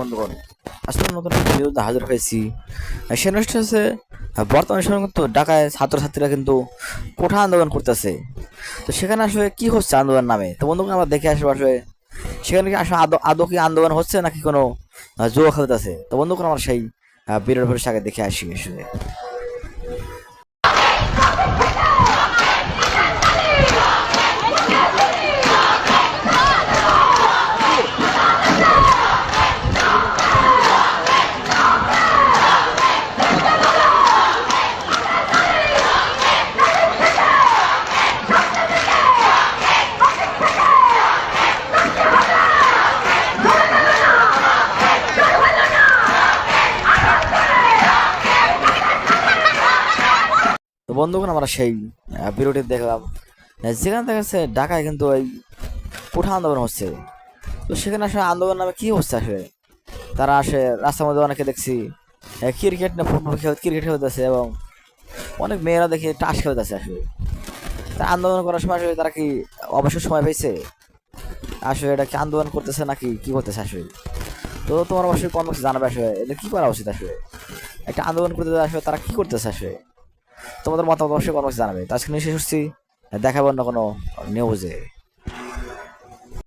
বন্ধুগণ আসলে নতুন ভিডিওতে হাজির হয়েছি। সে অনুষ্ঠান হচ্ছে বর্তমান সময় কিন্তু ঢাকায় ছাত্রছাত্রীরা কিন্তু কোঠা আন্দোলন করতেছে। তো সেখানে আসলে কি হচ্ছে আন্দোলন নামে? তো বন্ধুগণ, আমরা দেখে আসব আসলে সেখানে কি আসলে আদৌ আদৌ কি আন্দোলন হচ্ছে নাকি কোনো জুয়া খেলতেছে? তো বন্ধুগণ, আমরা সেই ভিডিওর ভরে আগে দেখে আসি আসলে বন্ধুগণ, আমরা সেই ভিডিওটি দেখলাম। যেখানে দেখা যাচ্ছে ঢাকায় কিন্তু এই কোঠা আন্দোলন হচ্ছে। তো সেখানে আসলে আন্দোলন নামে কি হচ্ছে আসলে? তারা আসে, রাস্তার মধ্যে অনেকে দেখছি ক্রিকেট না ফুটবল খেল ক্রিকেট খেলতেছে এবং অনেক মেয়েরা দেখি টাস খেলতেছে আসলে। তারা আন্দোলন করার সময় আসলে তারা কি অবসর সময় পেয়েছে? আসলে এটা কি আন্দোলন করতেছে নাকি কি করতেছে আসলে? তো তোমার অবশ্যই কর্মসূচি জানাবে আসলে, এটা কি করা উচিত আসলে? একটা আন্দোলন করতে আসলে তারা কি করতেছে আসলে? তোমাদের মতামত অবশ্যই কর্মসূচি জানাবে। তো আজকে নিয়ে শেষ হচ্ছি দেখাবো অন্য কোনো নিউজে